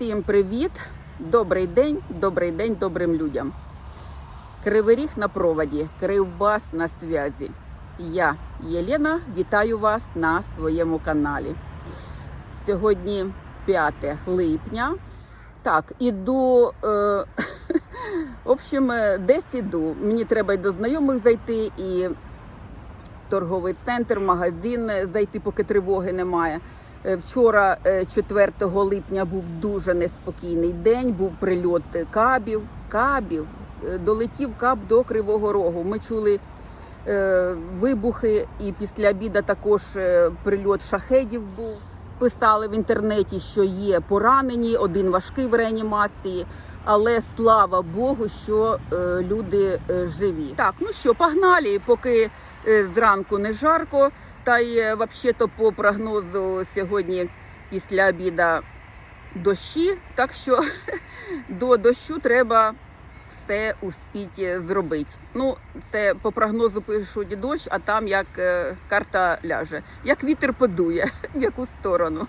Всім привіт! Добрий день, добрий день добрим людям. Кривий ріг на проводі, Кривбас на зв'язі. Я, Єлена, вітаю вас на своєму каналі. Сьогодні 5 липня. Так, іду. Е, в общем, е, десь іду. Мені треба й до знайомих зайти, і торговий центр, магазин е, зайти, поки тривоги немає. Е, Вчора, е, 4 липня, був дуже неспокійний день. Був прильот кабів. Кабів Е, долетів каб до Кривого Рогу. Ми чули е, вибухи, і після обіду також е, прильот шахедів був. Писали в інтернеті, що є поранені, один важкий в реанімації. Але слава Богу, що е, люди е, живі. Так, ну що, погнали, поки е, зранку не жарко. Та й е, взагалі-то по прогнозу сьогодні після обіда дощі. Так що до дощу треба все успіти зробити. Ну, це по прогнозу пишуть дощ, а там як е, карта ляже, як вітер подує, в яку сторону.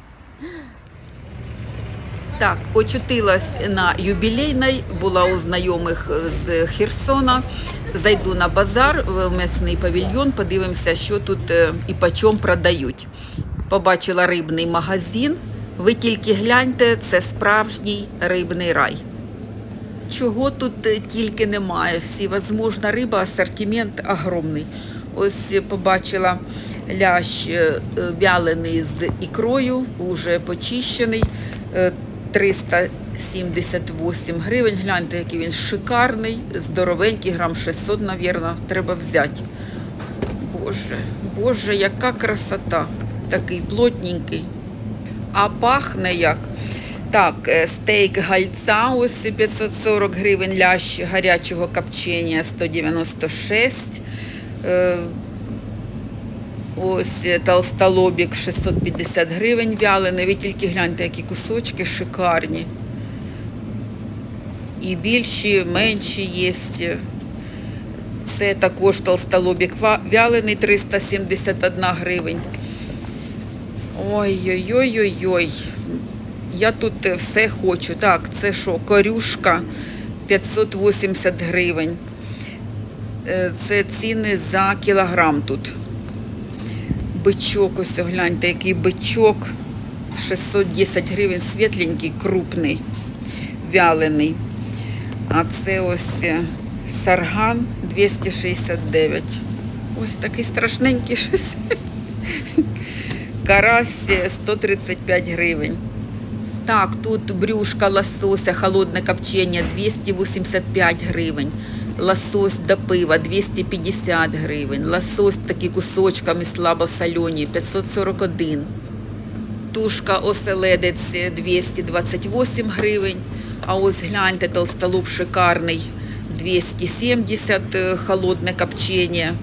Так, очутилась на юбілейній, була у знайомих з Херсона. Зайду на базар, в м'ясний павільйон, подивимося, що тут е, і по чому продають. Побачила рибний магазин. Ви тільки гляньте, це справжній рибний рай. Чого тут е, тільки немає, всівозможна риба, асортимент огромний. Ось е, побачила лящ е, е, вялений з ікрою, уже почищений. Е, 378 гривень. Гляньте, який він шикарний, здоровенький, грам 600, навірно, треба взяти. Боже, Боже, яка красота! Такий плотненький. А пахне як. Так, е, стейк гальця ось 540 гривень, лящ гарячого копчення 196. Ось е, толстолобік 650 гривень вялений. Ви тільки гляньте, які кусочки шикарні. І більші, менші є. Це також толстолобік вялений 371 гривень. Ой-ой-ой-ой-ой. Я тут е, все хочу. Так, це що, корюшка 580 гривень. Е, Це ціни за кілограм тут. Бичок, ось гляньте, який бичок. 610 гривень, світленький, крупний, вялений. А це ось е, сарган 269. Ой, такий страшненький щось. Карась е, 135 гривень. Так, тут брюшка лосося, холодне копчення 285 гривень. Лосось до пива 250 гривень. Лосось такі кусочками слабосолені 541. Тушка оселедець 228 гривень. А ось гляньте, толстолоб шикарний 270 е, холодне копчення.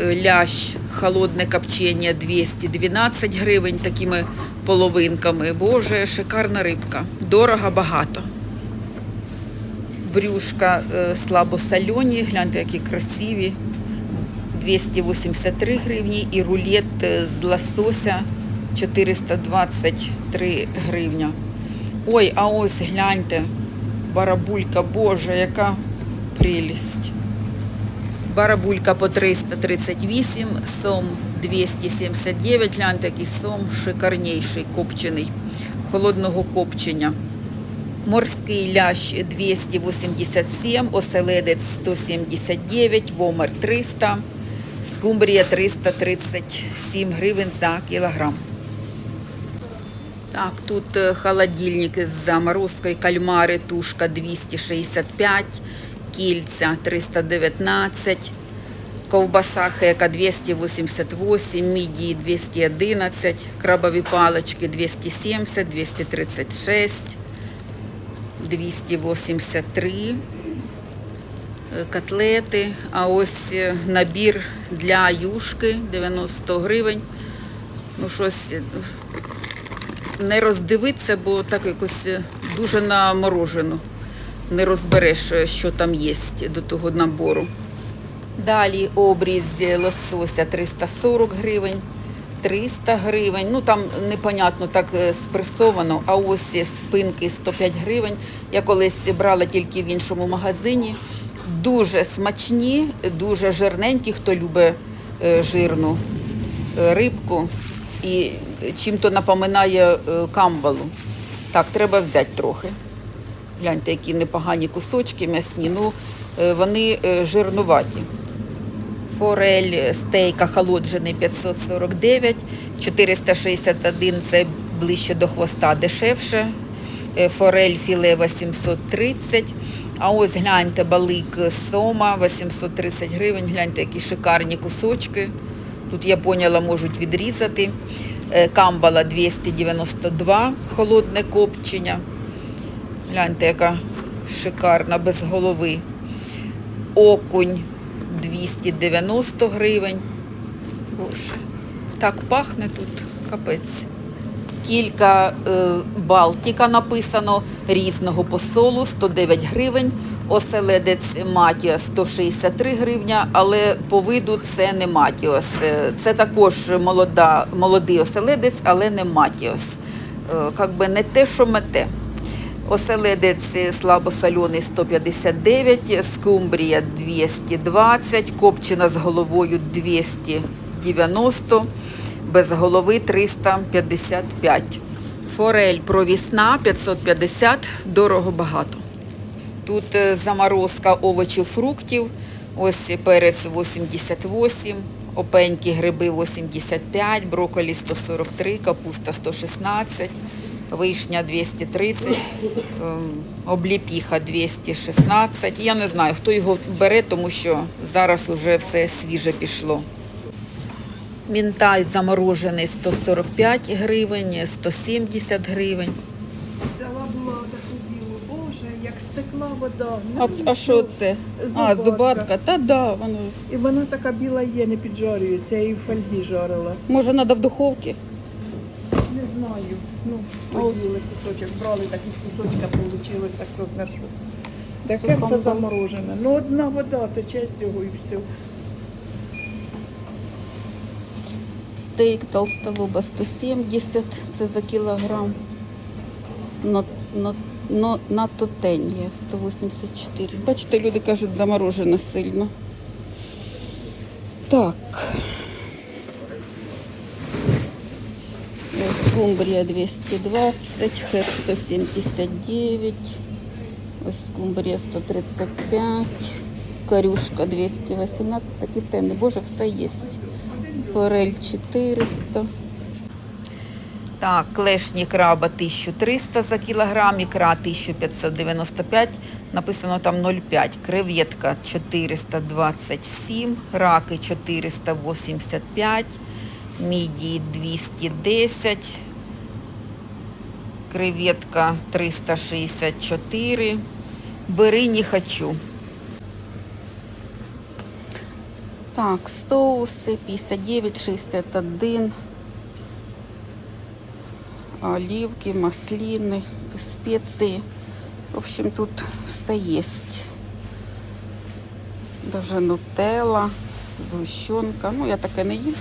Е, Лящ холодне копчення 212 гривень такими половинками. Боже, шикарна рибка. Дорого багато. Брюшка е, слабосольоні, гляньте, які красиві. 283 гривні і рулет е, з лосося 423 гривня. Ой, а ось гляньте, барабулька, боже, яка прелість. Барабулька по 338, сом 279, гляньте, який сом шикарніший, копчений, холодного копчення. Морський лящ 287, оселедець 179, вомер 300, скумбрія 337 гривень за кілограм. Так, тут е, холодильник з заморозкою, кальмари, тушка 265, кільця 319, ковбаса хека 288, мідії 211, крабові палички 270, 236, 283, е, котлети, а ось е, набір для юшки 90 гривень. Ну, щось е, не роздивитися, бо так якось дуже наморожено. Не розбереш, що там є до того набору. Далі обріз лосося 340 гривень, 300 гривень. Ну там непонятно так е, спресовано, а ось спинки 105 гривень. Я колись брала тільки в іншому магазині. Дуже смачні, дуже жирненькі, хто любить е, жирну е, рибку. І чим-то напоминає камбалу. Так, треба взяти трохи. Гляньте, які непогані кусочки м'ясні. Ну, вони жирнуваті. Форель стейк охолоджений 549, 461 це ближче до хвоста дешевше. Е, Форель філе 830. А ось гляньте, балик сома 830 гривень. Гляньте, які шикарні кусочки. Тут я поняла, можуть відрізати. Е, Камбала 292, холодне копчення. Гляньте, яка шикарна, без голови. Окунь 290 гривень. Боже, так пахне тут, капець. Кілька е, Балтіка написано різного посолу 109 гривень. Оселедець Матіас 163 гривня, але по виду це не Матіос. Е, Це також молода, молодий оселедець, але не Матіос. Е, би не те, що мете. Оселедець слабосолений 159, скумбрія 220, копчена з головою 290, без голови 355. Форель провісна 550, дорого багато. Тут е, заморозка овочів, фруктів. Ось перець 88, опенькі гриби 85, брокколі 143, капуста 116, вишня 230, ем, обліпіха 216. Я не знаю, хто його бере, тому що зараз уже все свіже пішло. Мінтай заморожений 145 гривень, 170 гривень. Взяла була таку білу, боже, як стекла вода. А, Ну, а що це? А, Зубатка. зубатка. Та да, воно. І вона така біла є, не піджарюється, я її в фольгі жарила. Може, треба в духовці? Не знаю. Ну, поділи кусочок, брали так із кусочка вийшло, хто знає що. Таке все заморожене. Ну, одна вода тече з цього і все. Стейк толстолоба 170, це за кілограм. Но, но, но, на тотень є 184. Бачите, люди кажуть, заморожено сильно. Так. Скумбрія 220, хек 179, ось скумбрія 135, корюшка 218. Такі ціни. Боже, все є. Форель 400. Так, клешні краба 1300 за кілограм, ікра 1595, написано там 0,5, креветка 427, раки 485, мідії 210, креветка 364, бери не хочу. Так, соуси 59, 61. Оливки, маслины, специи. В общем, тут все есть. Даже нутелла, згущенка. Ну, я таке не їм.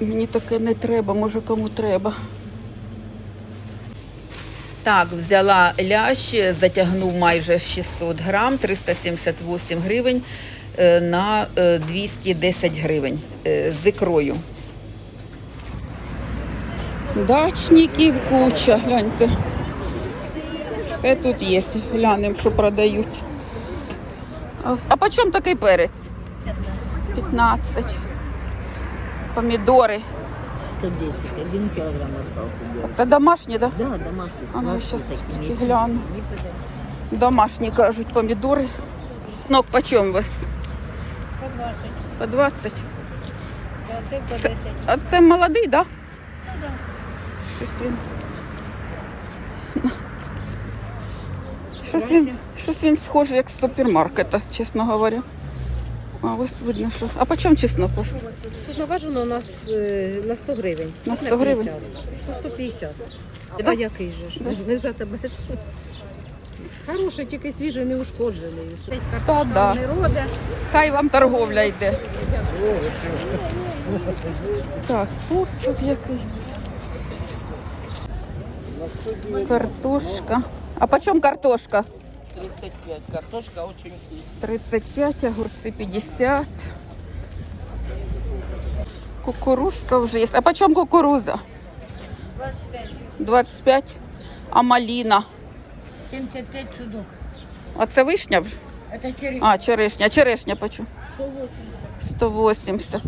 Мені таке не треба, може кому треба. Так, взяла лящ, затягнув майже 600 грам, 378 гривень е, на е, 210 гривень е, з ікрою. Дачників куча, гляньте. Все тут є. Глянемо, що продають. А по чому такий перець? 15. Помідори. 110, один килограмм остался. Це домашні, так? Да? Да, домашний А ну, гляну. Домашні кажуть помідори. Ног по чому у вас? По 20. Це, а це молодий, так? Да? Щось він. Щось він, щось він схожий, як з супермаркета, чесно говоря. А ось видно, що. А по чому чеснок у вас? Тут наважено у нас е, на 100 гривень. На 100 гривень? 50. По 150. Да? А який же ж? Не за тебе ж. Хороший, тільки свіжий, не ушкоджений. Та да. Хай вам торговля йде. Так, посуд якийсь. Картошка. А почем картошка? 35. Картошка очень вкусная. 35, огурцы 50. Кукурузка уже есть. А почем кукуруза? 25. А малина? 75 судок. А це вишня вже? Это через А, черешня. А черешня почем? 180.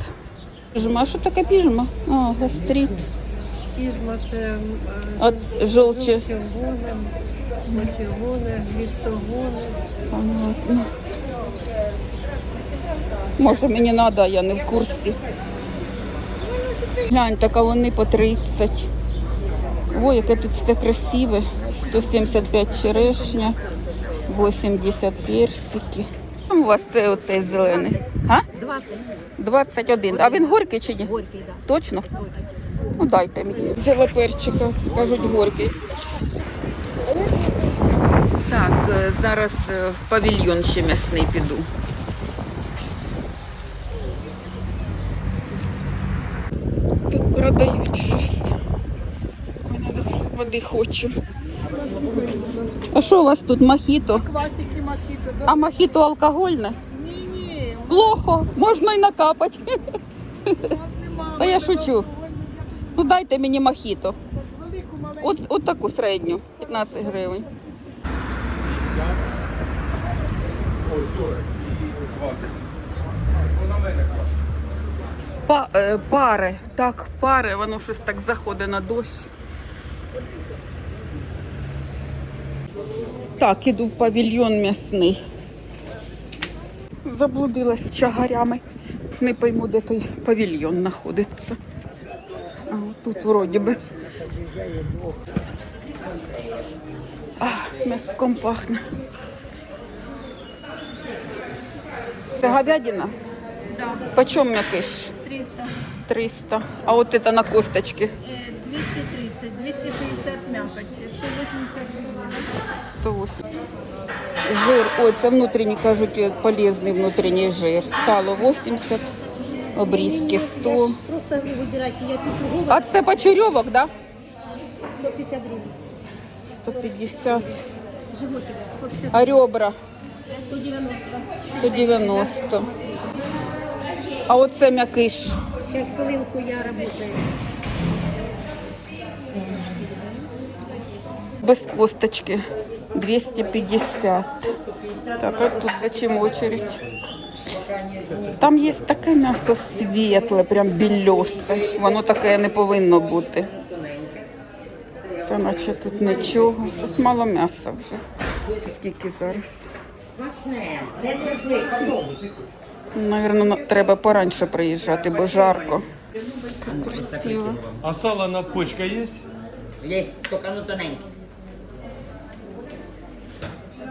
Піжма. А що таке піжма? А, гастрит. Пізма це е, От жовчі. жовтігони, мотігони, лістогони. Понятно. Може мені треба, я не в курсі. Глянь, Гляньте, кавуни по 30. Ой, яке тут все красиве. 175 черешня, 80 персики. Там у вас це оцей зелений? А? 20. 21. А він горький чи ні? Горький, да. Точно? Ну дайте мені. Взяла перчика, кажуть горький. Так, е, зараз е, в павільйон ще м'ясний піду. Тут продають щось. Води хочу. А що у вас тут мохіто? Класики мохито, А мохіто алкогольне? Ні-ні, Плохо, можна й накапати. Та я шучу. Ну дайте мені мохіто. От, от таку середню, 15 гривень. Па, е, пари, так, пари, воно щось так заходить на дощ. Так, іду в павільйон м'ясний. Заблудилась чагарями. Не пойму, де той павільйон знаходиться. Тут вроді би. Мяском пахне. Це говядина? Да, Почем мякиш? 300, 300. А от это на косточки? э, 230, 260 мякоть, 180 гривен. 108. Жир, ой, це внутрішній, кажуть, полезний внутрішній жир. Сало 80, обрізки 100. Просто выбирайте, я пишу А це почерьовок, да? 150 гривен. 150. Животик 150, А ребра 190. 190. А оце м'якиш. Сейчас хвилинку я работаю. Без косточки 250. Так, а тут зачем очередь? Там є таке м'ясо світле, прям більосе. Воно таке не повинно бути. Це наче тут нічого. Щось мало м'яса вже. Скільки зараз? Навірно, треба пораньше приїжджати, бо жарко. Так красиво. А сало над почкой есть? Есть, только ну тоненький.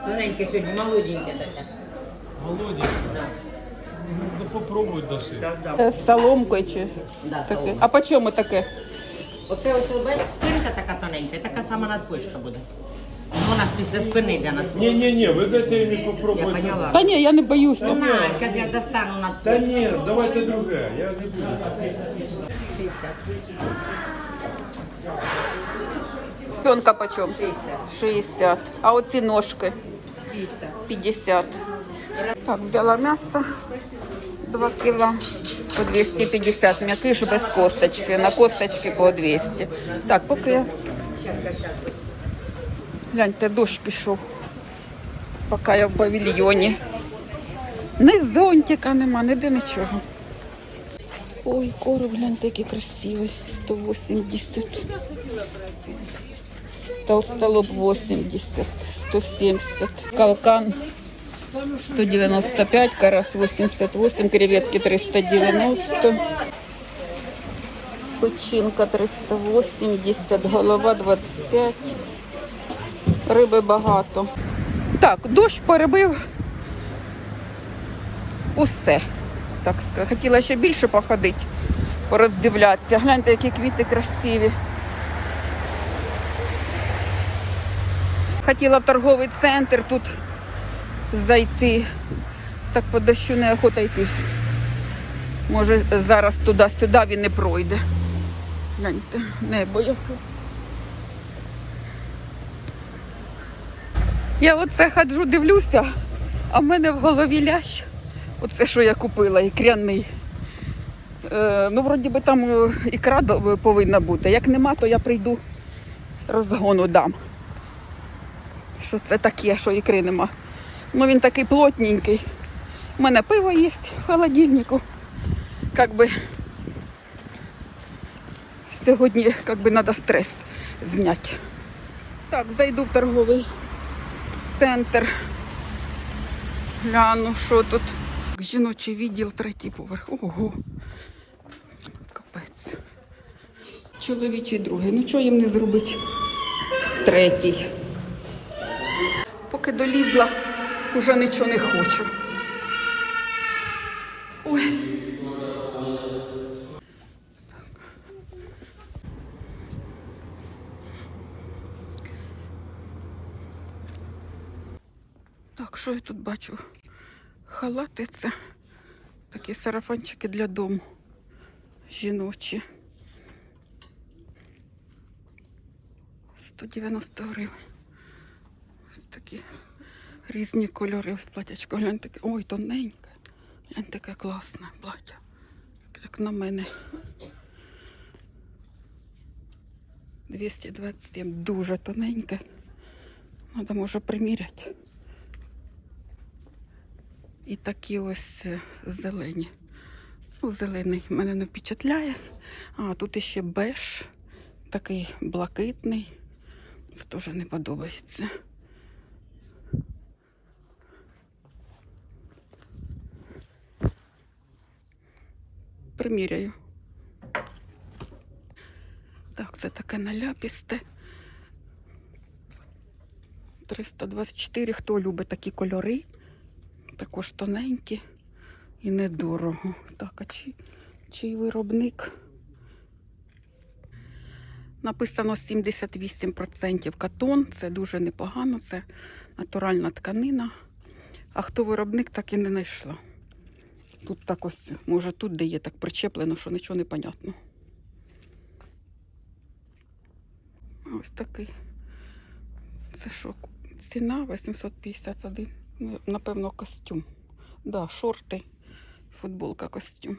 Тоненький сьогодні, молоденький таке. Володя? Ну попробуй доши. Це з соломкою чи Да, таке? соломка. А по чому таке? Оце ось бачиш, спинка така тоненька, і така сама надпочка буде. Ну, Вона ж після спини йде надпочка. Не-не-не, вы дайте мне Я попробовать. поняла. Та ні, я не боюся. Ну на, зараз я достану Да надпочку. нет, давайте другая, я не буду. 60. Пенка почем? 60. А оці ножки? 50. 50. Так, взяла м'ясо 2 кіла по 250. М'якиш без косточки. На косточки по 200. Так, поки я. Гляньте, дощ пішов. Поки я в павільйоні. Ні зонтика нема, ніде нічого. Ой, короб, гляньте, який красивий. 180. Толстолоб 80, 170. Калкан 195, карась 88, креветки 390. Печінка 380, голова 25. Риби багато. Так, дощ перебив усе. Так. Хотіла ще більше походити, пороздивлятися. Гляньте, які квіти красиві. Хотіла в торговий центр тут зайти. Так по дощу неохота йти. Може, зараз туди-сюди він не пройде. Гляньте, небо яке. Я оце ходжу, дивлюся, а в мене в голові лящ. Оце, що я купила, ікряний. Е, ну, вроді би там е, ікра повинна бути. Як нема, то я прийду розгону дам. Що це таке, що ікри нема. Ну він такий плотненький. У мене пиво є в холодильнику. Как би сьогодні как би, треба стрес зняти. Так, зайду в торговий центр. Гляну, що тут. Жіночий відділ, третій поверх. Ого. Капець. Чоловічий другий. Ну чого їм не зробити? Третій. Поки долізла, вже нічого не хочу. Ой. Так, що я тут бачу? Халати це такі сарафанчики для дому. Жіночі. 190 гривень. Ось такі різні кольори ось платячко. Глянь таке. Ой, тоненьке. Глянь таке класне плаття. Як на мене. 227 дуже тоненьке. Треба може приміряти. І такі ось е, зелені. Ну, зелений мене не впечатляє. А тут іще беж, такий блакитний. Це теж не подобається. Приміряю. Так, це таке наляпісте. 324. Хто любить такі кольори? Також тоненькі і недорого. Так, а чи, чий виробник? Написано 78% катон. Це дуже непогано, це натуральна тканина. А хто виробник, так і не знайшла. Тут так ось, може, тут, де є так причеплено, що нічого не понятно. Ось такий. Це що? Ціна 851. Ну, Напевно, костюм. Да, шорти, футболка, костюм.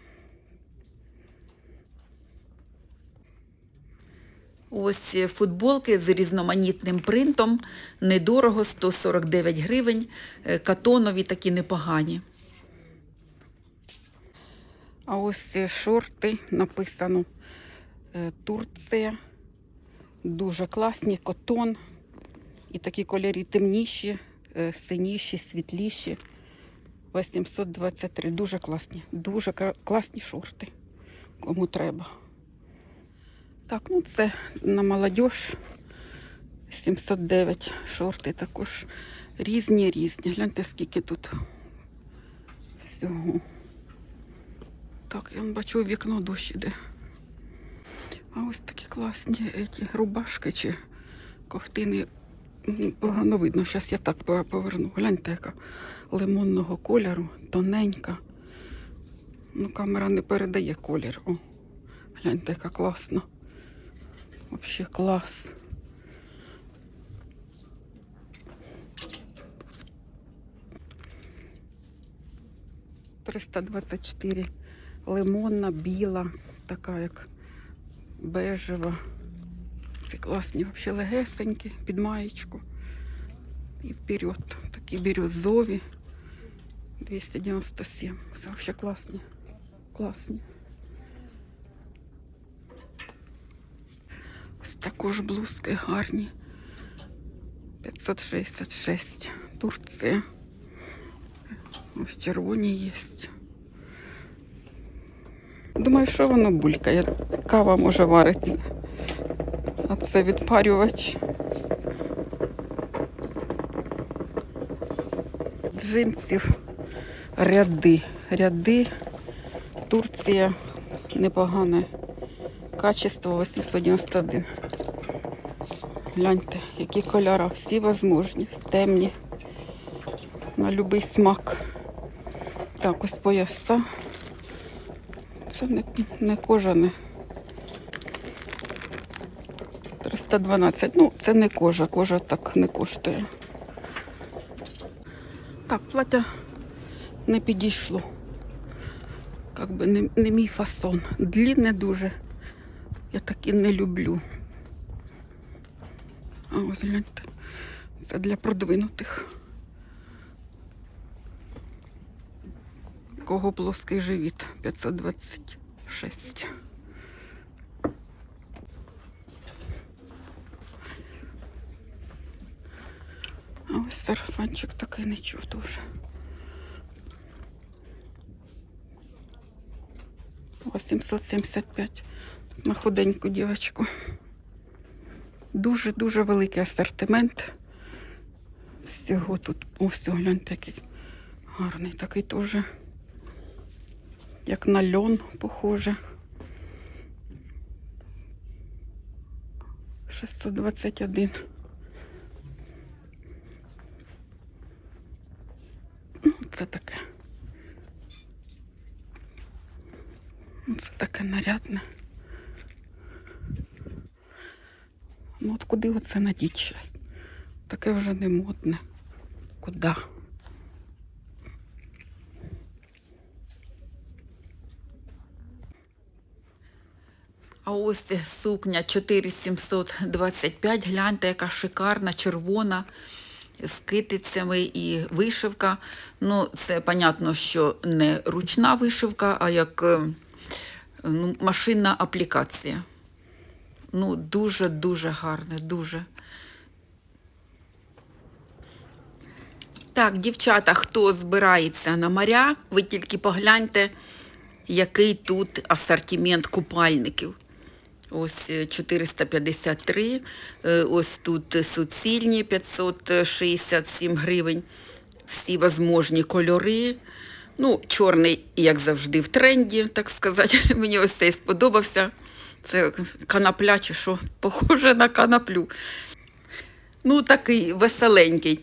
Ось футболки з різноманітним принтом, недорого, 149 гривень, е, катонові такі непогані. А ось е, шорти написано е, Турція. Дуже класні, котон. І такі кольори темніші, е, синіші, світліші. 823. Дуже класні. Дуже класні шорти. Кому треба. Так, ну це на молодіж. 709 шорти також різні, різні. Гляньте, скільки тут всього. Так, я бачу, вікно дощ іде. А ось такі класні еті, рубашки чи ковтини. Погано видно. Зараз я так поверну. Гляньте, яка лимонного кольору, тоненька. Ну, камера не передає колір. О, гляньте, яка класна. Взагалі клас. Триста двадцять чотири лимонна, біла, така як бежева. Це класні, взагалі легесенькі, під маєчку. І вперед. Такі бірюзові. 297. Це взагалі класні. Класні. Ось також блузки гарні. 566. Турція. Ось червоні є. Думаю, що воно булькає. Кава може вариться. А це відпарювач. Джинсів. Ряди. Ряди. Турція. Непогане. Качество 891. Гляньте, які кольори. Всі возможні. Темні. На будь-який смак. Так, ось пояса. Це не, не кожане. 312. Ну, це не кожа, кожа так не коштує. Так, плаття не підійшло. Как би не, не мій фасон. Длінне дуже. Я такі не люблю. А ось гляньте. Це для продвинутих. Кого плоский живіт 526. А ось сарафанчик такий не чув дуже. 875 на худеньку дівчинку. Дуже-дуже великий асортимент. Всього тут, ось гляньте, який гарний, такий теж, як на льон, похоже. 621. Ну, це таке. Ну, Це таке нарядне. Ну от куди оце надіть зараз? Таке вже не модне. Куди? Ось сукня 4725. Гляньте, яка шикарна, червона, з китицями і вишивка. Ну, це, понятно, що не ручна вишивка, а як е, ну, машинна аплікація. Ну, дуже-дуже гарне, дуже. Так, дівчата, хто збирається на моря, ви тільки погляньте, який тут асортимент купальників. Ось е, 453, е, ось тут суцільні 567 гривень, всі возможні кольори. Ну, чорний, як завжди, в тренді, так сказати. Мені ось цей сподобався. Це канапля чи що, похоже на канаплю. Ну, такий веселенький.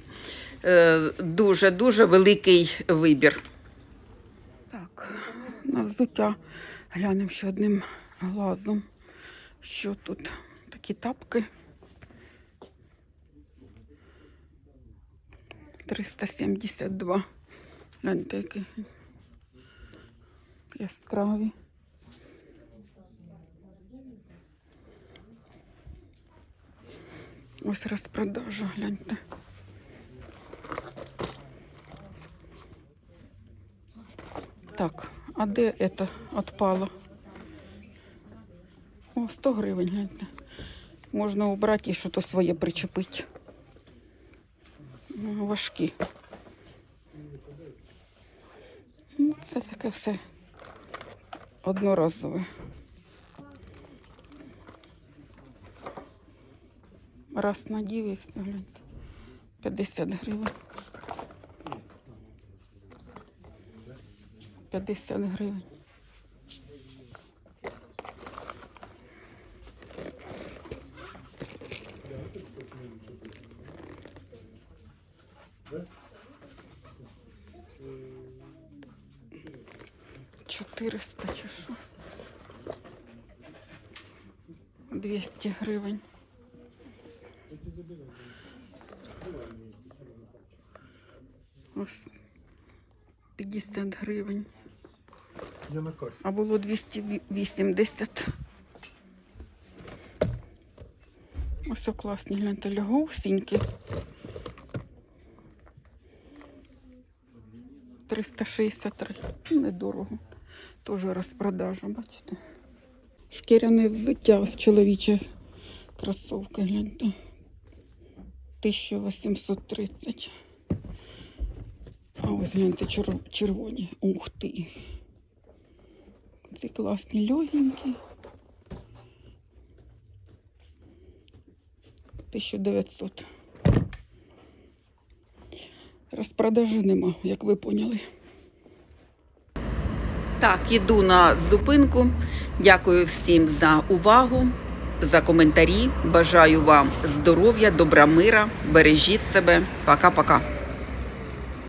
Е, Дуже-дуже великий вибір. Так, на взуття глянемо ще одним глазом. Що тут? Такі тапки. 372. Гляньте, які яскраві. Ось розпродажа, гляньте. Так, а де це відпало? О, 100 гривень, гляньте. Можна убрати і щось своє причепити. Ну, Важкі. Ну, Це таке все одноразове. Раз надів і все, гляньте. 50 гривень. 50 гривень. Чотириста чи що? 200 гривень. Ось 50 гривень. Я на касі. А було 280. Ось класні, гляньте, ляговсінькі. 363. Недорого. Теж розпродажа, бачите. Шкіряне взуття ось чоловіче кросовки, гляньте. 1830. А ось гляньте червоні. Ух ти. Ці класні легенькі. 1900. Розпродажі нема, як ви поняли. Так, іду на зупинку. Дякую всім за увагу, за коментарі. Бажаю вам здоров'я, добра мира. Бережіть себе. Пока-пока.